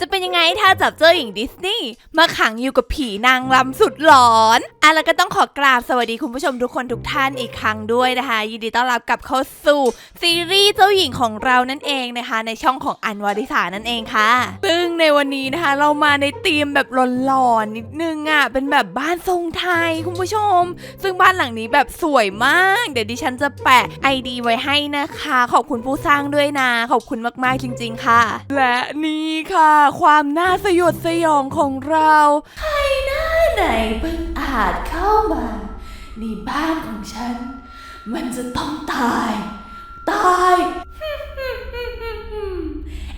จะเป็นยังไงถ้าจับเจ้าหญิงดิสนีย์มาขังอยู่กับผีนางรำสุดหลอนอะแล้วก็ต้องขอกราบสวัสดีคุณผู้ชมทุกคนทุกท่านอีกครั้งด้วยนะคะ ยินดีต้อนรับกลับเข้าสู่ซีรีส์เจ้าหญิงของเรานั่นเองนะคะ ในช่องของอันวาริสานั่นเองค่ะ ซึ่งในวันนี้นะคะ เรามาในธีมแบบหลอนๆนิดนึงอะเป็นแบบบ้านทรงไทยคุณผู้ชม ซึ่งบ้านหลังนี้แบบสวยมาก เดี๋ยวดิฉันจะแปะไอดีไว้ให้นะคะ ขอบคุณผู้สร้างด้วยนะขอบคุณมากๆจริง ๆ ค่ะ และนี่ค่ะความน่าสยดสยองของเรา ใครหน้าไหนเพิ่งอาจเข้ามาในบ้านของฉัน มันจะต้องตาย ตาย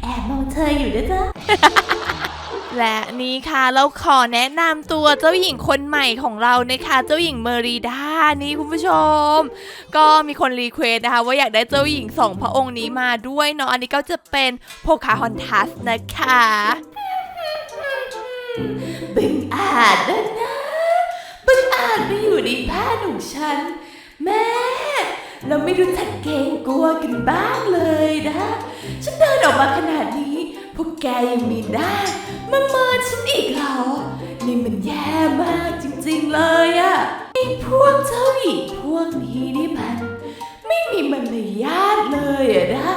แอบมองเธออยู่ด้วยจ้ะ และนี่ค่ะเราขอแนะนำตัวเจ้าหญิงคนใหม่ของเรานะคะ เจ้าหญิงเมอรีดานี่คุณผู้ชม ก็มีคนรีเควส์นะคะ ว่าอยากได้เจ้าหญิงสองพระองค์นี้มาด้วยเนาะอันนี้ก็จะเป็นโพคาฮอนทัสนะคะบึงอาจนะนะบึงอาจมาอยู่ในบ้านของฉัน แม่ เราไม่รู้จักเกรงกลัวกันบ้างเลยนะ ฉันเดินออกมาขนาดนี้พวกแกยังมีหน้า มาเมินฉันอีกเหรอ นี่มันแย่มากจริงๆเลยอะไอ้พวกเจ้าหญิงพวกนี้นี่มันไม่มีมารยาทเลยอะนะ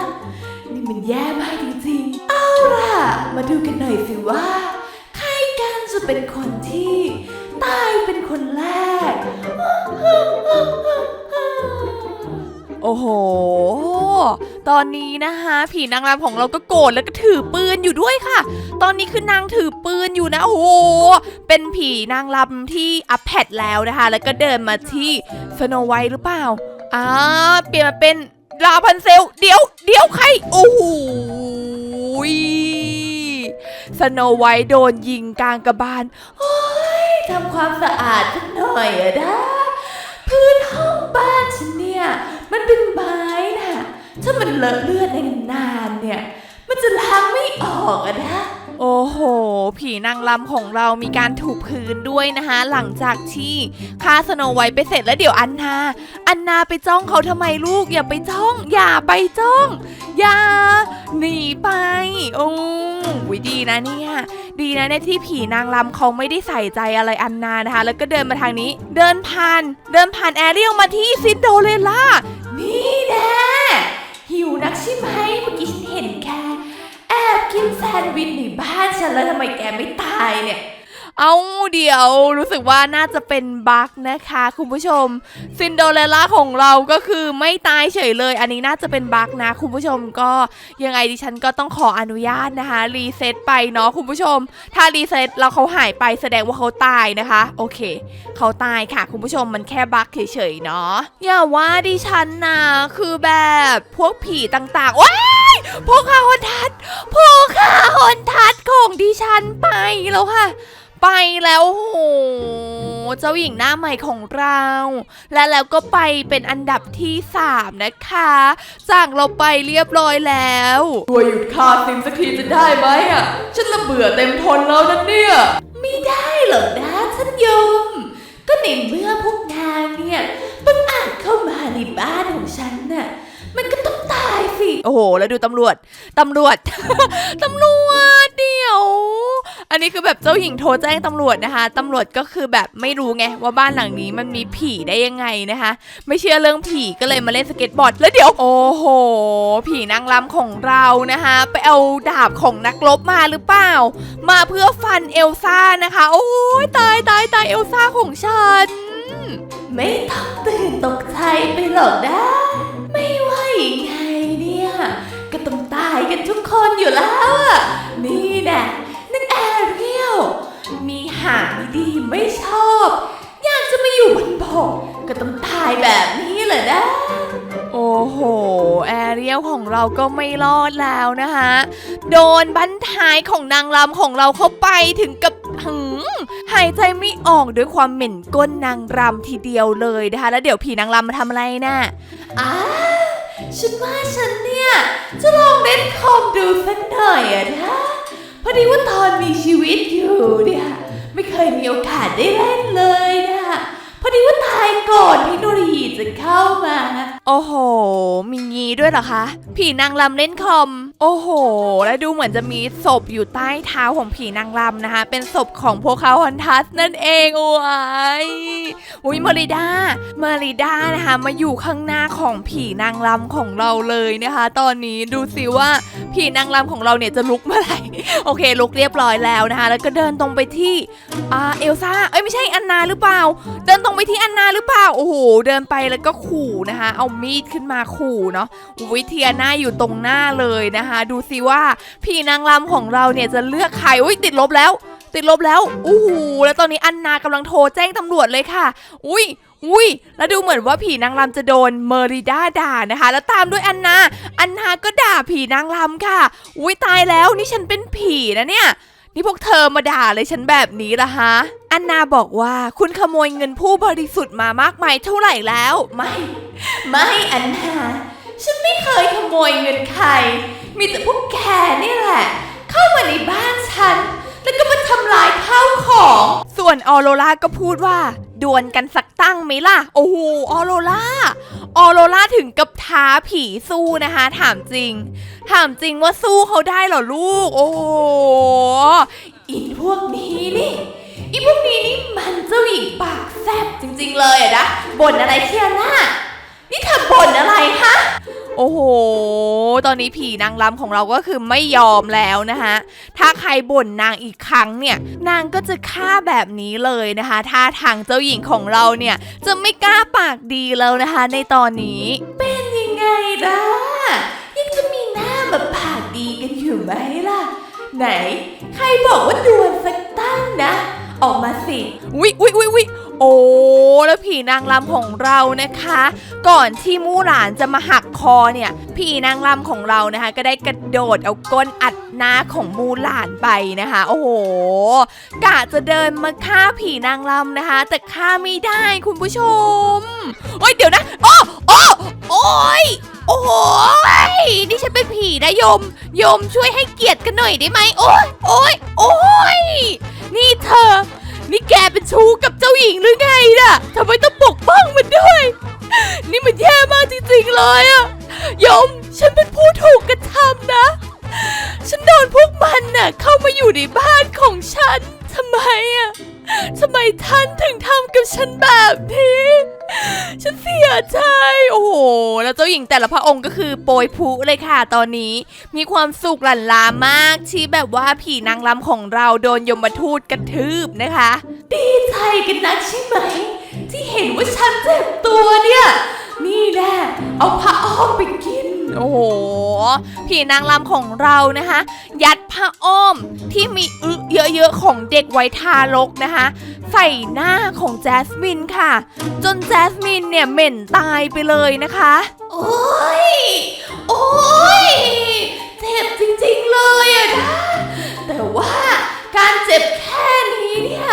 นี่มันแย่มากจริงๆ เอาล่ะ มาดูกันหน่อยสิว่า ใครกันจะเป็นคนที่ตายเป็นคนแรก โอ้โห ตอนนี้นะคะผีนางรำของเราก็โกรธแล้วก็ถือปืนอยู่ด้วยค่ะ ตอนนี้คือนางถือปืนอยู่นะโอ้โหเป็นผีนางรำที่อัพแพดแล้วนะคะ แล้วก็เดินมาที่สโนไวท์หรือเปล่าอ่าเปลี่ยนมาเป็นลาพันเซล เดี๋ยวเดี๋ยวใครโอ้โหสโนไวท์โดนยิงกลางกระบาลโอ้ยทำความสะอาดสักหน่อยอะนะพื้นห้องบ้านฉันเนี่ย มันเป็นไม้น่ะ ถ้ามันเลอะเลือดในนานเนี่ย มันจะล้างไม่ออกอะนะ โอ้โห ผีนางรำของเรามีการถูพื้นด้วยนะคะ หลังจากที่ฆ่าสโนไวท์ไปเสร็จแล้วเดี๋ยวอันนา อันนาไปจ้องเขาทำไมลูก อย่าไปจ้อง อย่าไปจ้อง อย่าหนีไป โอ้วิดีนะเนี่ยดีนะเนี่ยที่ผีนางรำเขาไม่ได้ใส่ใจอะไรอันนานะคะ แล้วก็เดินมาทางนี้ เดินผ่าน เดินผ่านแอเรียลมาที่ซินโดเรลล่านี่แน่ หิวนักใช่ไหมเมื่อกี้ฉันเห็นแกแอบกินแซนด์วิชในบ้านฉันแล้วทำไมแกไม่ตายเนี่ย เอาเดี๋ยวรู้สึกว่าน่าจะเป็นบั๊กนะคะ คุณผู้ชมซินโดเรล่าของเราก็คือไม่ตายเฉยเลย อันนี้น่าจะเป็นบั๊กนะ คุณผู้ชมก็ยังไงดิฉันก็ต้องขออนุญาตนะคะรีเซ็ตไปเนาะคุณผู้ชม ถ้ารีเซ็ตแล้วเขาหายไปแสดงว่าเขาตายนะคะ โอเค เขาตายค่ะ คุณผู้ชมมันแค่บั๊กเฉยๆเนาะอย่าว่าดิฉันนะคือแบบพวกผีต่างๆว้ายพวกขาหนทัดพวกขาหนทัดของดิฉันไปแล้วค่ะ ไปแล้วโหเจ้าหญิงหน้าใหม่ของเรา และแล้วก็ไปเป็นอันดับที่ 3 นะคะจากเราไปเรียบร้อยแล้วตัวหยุดคาซิมสักทีจะได้ไหมอะ ฉันละเบื่อเต็มทนแล้วนะเนี่ย ไม่ได้หรอกนะท่านยม ก็ในเมื่อพวกนางเนี่ยมันอาจเข้ามาในบ้านของฉันน่ะ มันก็ต้องตายสิ โอ้โห แล้วดูตำรวจ ตำรวจ ตำรวจเดี๋ยว อันนี้คือแบบเจ้าหญิงโทรแจ้งตำรวจนะคะ ตำรวจก็คือแบบไม่รู้ไงว่าบ้านหลังนี้มันมีผีได้ยังไงนะคะ ไม่เชื่อเรื่องผีก็เลยมาเล่นสเก็ตบอร์ด แล้วเดี๋ยว โอ้โห ผีนางรำของเรานะคะ ไปเอาดาบของนักรบมาหรือเปล่า มาเพื่อฟันเอลซ่านะคะ โอ้ยตายตายตายเอลซ่าของฉัน ไม่ต้องตื่นตกใจไปหรอกนะไม่ว่า ยไงเนี่ยก็ต้องตายกันทุกคนอยู่แล้วอะนี่แน่นั่นแอเรียลมีหางดีไม่ชอบ อยากจะมาอยู่บนบกก็ต้องตายแบบนี้แหละนะโอ้โห แอเรียลของเราก็ไม่รอดแล้วนะคะ โดนบั้นท้ายของนางรำของเราเข้าไปถึงกับหืมหายใจไม่ออกด้วยความเหม็นก้นนางรำทีเดียวเลยนะคะ แล้วเดี๋ยวผีนางรำมาทำอะไรน่ะอ้า ฉันว่าฉันเนี่ย จะลองเล่นคอมดูสักหน่อยอะนะ พอดีว่าตอนมีชีวิตอยู่เนี่ย ไม่เคยมีโอกาสได้เล่นเลยนะพพอดีว่าตายก่อนเทคโนโลยีจะเข้ามา โอ้โห มีงี้ด้วยเหรอคะ ผีนางลำเล่นคอม โอ้โห และดูเหมือนจะมีศพอยู่ใต้เท้าของผีนางรำนะคะ เป็นศพของพวกเขาฮันทัสนั่นเองโอ้ยอุ้ยมาริดามาริดานะคะ มาอยู่ข้างหน้าของผีนางรำของเราเลยนะคะ ตอนนี้ดูสิว่าผีนางรำของเราเนี่ยจะลุกเมื่อไหร่ โอเค ลุกเรียบร้อยแล้วนะคะ แล้วก็เดินตรงไปที่อ่าเอลซ่า เอ้ยไม่ใช่อันนาหรือเปล่า เดินตรงไปที่อันนาหรือเปล่า โอ้โห เดินไปแล้วก็ขู่นะคะ เอามีดขึ้นมาขู่เนาะวิเทียนาอยู่ตรงหน้าเลยนะคะดูสิว่าพี่นางรำของเราเนี่ยจะเลือกใครอุ้ยติดลบแล้ว ติดลบแล้วอู้หูแล้วตอนนี้อันนากำลังโทรแจ้งตำรวจเลยค่ะ อุ้ยอุ้ยแล้วดูเหมือนว่าผีนางรำจะโดนเมอริด้าด่านะคะ แล้วตามด้วยอันนา อันนาก็ด่าผีนางรำค่ะ อุ้ยตายแล้วนี่ฉันเป็นผีนะเนี่ยนี่พวกเธอมาด่าเลยฉันแบบนี้ละฮะ อันนาบอกว่าคุณขโมยเงินผู้บริสุทธิ์มามากมายเท่าไหร่แล้ว ไม่ ไม่อันนา ฉันไม่เคยขโมยเงินใคร มีแต่พวกแกนี่แหละ เข้ามาในบ้านฉัน แล้วก็มาทำลายข้าวของ ส่วนออโรราก็พูดว่า ดวลกันสักตั้งไหมล่ะ โอ้โหออโรราออโรราถึงกับท้าผีสู้นะคะ ถามจริง ถามจริงว่าสู้เขาได้เหรอลูก โอ้โหอีพวกนี้นี่อีพวกนี้นี่มันเจ้าหญิงปากแซบจริง ๆ เลยอะนะบ่นอะไรเทียน่า นี่เธอบ่นอะไรฮะ โอ้โห ตอนนี้ผีนางรำของเราก็คือไม่ยอมแล้วนะคะ ถ้าใครบ่นนางอีกครั้งเนี่ย นางก็จะฆ่าแบบนี้เลยนะคะท่าทางเจ้าหญิงของเราเนี่ย จะไม่กล้าปากดีแล้วนะคะ ในตอนนี้ เป็นยังไงล่ะ ยังจะมีหน้ามาปากดีกันอยู่ไหมล่ะ ไหน ใครบอกว่าดวลสักตั้งนะ ออกมาสิวิวิวิวิโอ้แล้วผีนางรำของเรานะคะ ก่อนที่มู่หลานจะมาหักคอเนี่ย ผีนางรำของเรานะคะ ก็ได้กระโดดเอาก้นอัดหน้าของมู่หลานไปนะคะ โอ้โหกะจะเดินมาฆ่าผีนางรำนะคะ แต่ฆ่าไม่ได้คุณผู้ชมโอ้ยเดี๋ยวนะโอ้โอ้โอ้ยโอ้ยนี่ฉันเป็นผีนะยม ยมช่วยให้เกียรติกันหน่อยได้ไหมโอ้ยโอ้ยโอ้ย นี่เธอ นี่แกเป็นชู้กับเจ้าหญิงหรือไงน่ะทำไมต้องปกป้องมันด้วย นี่มันแย่มากจริงๆเลยอะยม ฉันเป็นผู้ถูกกระทำนะ ฉันโดนพวกมันน่ะเข้ามาอยู่ในบ้านของฉันทำไมอะ ทำไมท่านถึงทำกับฉันแบบนี้ ฉันเสียใจ โอ้โห แล้วเจ้าหญิงแต่ละพระองค์ก็คือโปรยพลุเลยค่ะตอนนี้ มีความสุขหลั่นลามากที่แบบว่าผีนางรำของเราโดนยมทูตกระทืบนะคะ ดีใจกันนักใช่ไหม ที่เห็นว่าฉันเจ็บตัวเนี่ย นี่แน่เอาผ้าอ้อมไปกิน โอ้โห ผีนางรำของเรานะคะ ยัด ผ้าอ้อมที่มีอึเยอะๆของเด็กไว้ทารกนะคะ ใส่หน้าของแจสมินค่ะ จนแจสมินเนี่ยเหม็นตายไปเลยนะคะ โอ้ย โอ้ย เจ็บจริงๆเลยอะนะแต่ว่าการเจ็บแค่นี้เนี่ย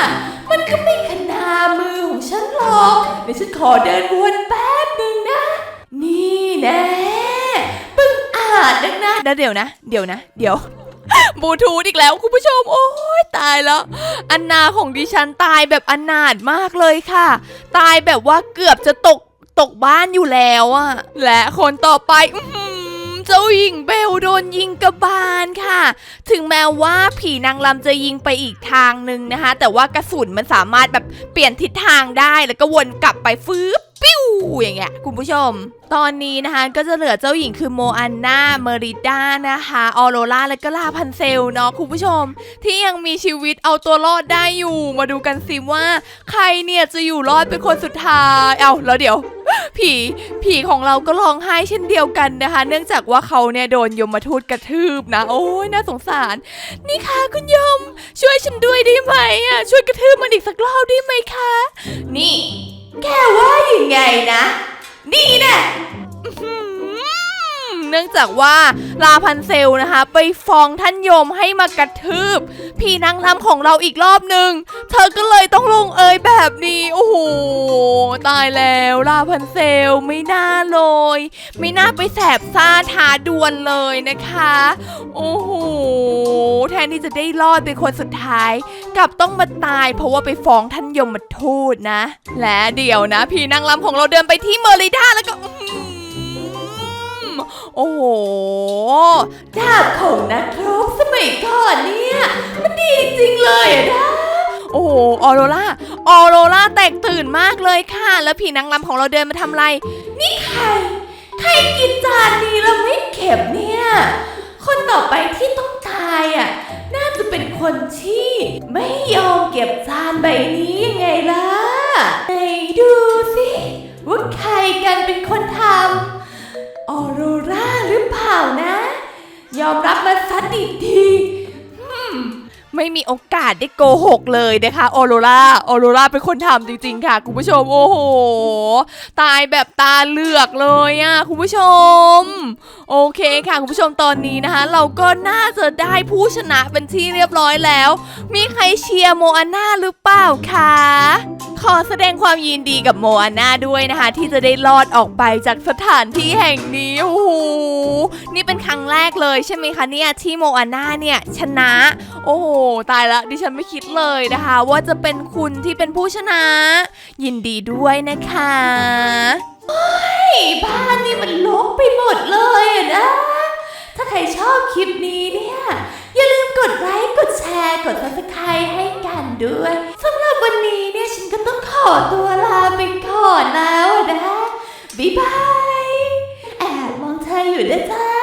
มันก็ไม่ขนามือของฉันหรอกเดี๋ยวฉันขอเดินวนแป๊บหนึ่งนะ นี่แน่เพิ่งอาจนักนะแล้วเดี๋ยวนะ เดี๋ยวนะ เดี๋ยว บลูทูธอีกแล้วคุณผู้ชม โอ้ยตายแล้ว อันนาของดิฉันตายแบบอนาถมากเลยค่ะ ตายแบบว่าเกือบจะตกตกบ้านอยู่แล้วอะและคนต่อไป อื เจ้าหญิงเบลโดนยิงกระบาลค่ะ ถึงแม้ว่าผีนางรำจะยิงไปอีกทางหนึ่งนะคะ แต่ว่ากระสุนมันสามารถแบบเปลี่ยนทิศทางได้แล้วก็วนกลับไปฟื้บปิ้วอย่างเงี้ยคุณผู้ชม ตอนนี้นะคะก็จะเหลือเจ้าหญิงคือโมอันนาเมริด้านะคะออโรราและก็ลาพันเซลเนาะคุณผู้ชม ที่ยังมีชีวิตเอาตัวรอดได้อยู่ มาดูกันสิว่า ใครเนี่ยจะอยู่รอดเป็นคนสุดท้าย เอาแล้วเดี๋ยว ผีผีของเราก็ร้องไห้เช่นเดียวกันนะคะ เนื่องจากว่าเขาเนี่ยโดนยมทูตกระทืบนะ โอ้ยน่าสงสาร นี่ค่ะคุณยม ช่วยฉันด้วยได้ไหมอะช่วยกระทืบมันอีกสักรอบได้ไหมคะ นี่ แกว่ายังไงนะ นี่นะ เนื่องจากว่าลาพันเซลนะคะ ไปฟ้องท่านยมให้มากระทืบพี่นางรำของเราอีกรอบหนึ่งเธอก็เลยต้องลงเอยแบบนี้โอ้โหตายแล้วลาพันเซลไม่น่าเลย ไม่น่าไปแสบซ่าท้าดวลเลยนะคะโอ้โหแทนที่จะได้รอดเป็นคนสุดท้าย กลับต้องมาตายเพราะว่าไปฟ้องท่านยมมาทูตนะ และเดี๋ยวนะ พี่นางรำของเราเดินไปที่เมอริด้าแล้วก็ โอ้โห ดาบของนักรบสมัยก่อนเนี่ย มันดีจริงเลยอะนะ โอ้โหออโรล่าออโรล่าแตกตื่นมากเลยค่ะ แล้วผีนางรำของเราเดินมาทำอะไร นี่ใคร ใครกินจานนี้แล้วไม่เก็บเนี่ย คนต่อไปที่ต้องตายอะ น่าจะเป็นคนที่ไม่ยอมเก็บจานใบนี้ยังไงล่ะไหนดูสิว่าใครกันเป็นคนทำ ออโรราหรือเปล่านะ ยอมรับมาสัดีดีไม่มีโอกาสได้โกหกเลยนะคะออโรราออโรราเป็นคนทำจริงๆค่ะ คุณผู้ชม โอ้โห ตายแบบตาเลือกเลยอะคุณผู้ชม โอเคค่ะ คุณผู้ชมตอนนี้นะคะ เราก็น่าจะได้ผู้ชนะเป็นที่เรียบร้อยแล้ว มีใครเชียร์โมอาน่าหรือเปล่าคะ อแสดงความยินดีกับโมอาน่าด้วยนะคะ ที่จะได้รอดออกไปจากสถานที่แห่งนี้โอ้โหนี่เป็นครั้งแรกเลยใช่ไหมคะเนี่ยที่โมอาน่าเนี่ยชนะ โอ้โหตายละดิฉันไม่คิดเลยนะคะ ว่าจะเป็นคุณที่เป็นผู้ชนะ ยินดีด้วยนะคะไอ้ยบ้านนี่มันลกไปหมดเลยนะถ้าใครชอบคลิปนี้เนี่ย กดไลค์กดแชร์ กดติดตั้งให้กันด้วยสำหรับวันนี้เนี่ยฉันก็ต้องขอตัวลาไปก่อนแล้วนะ บ๊ายบาย แอบมองเธออยู่นะจ๊ะ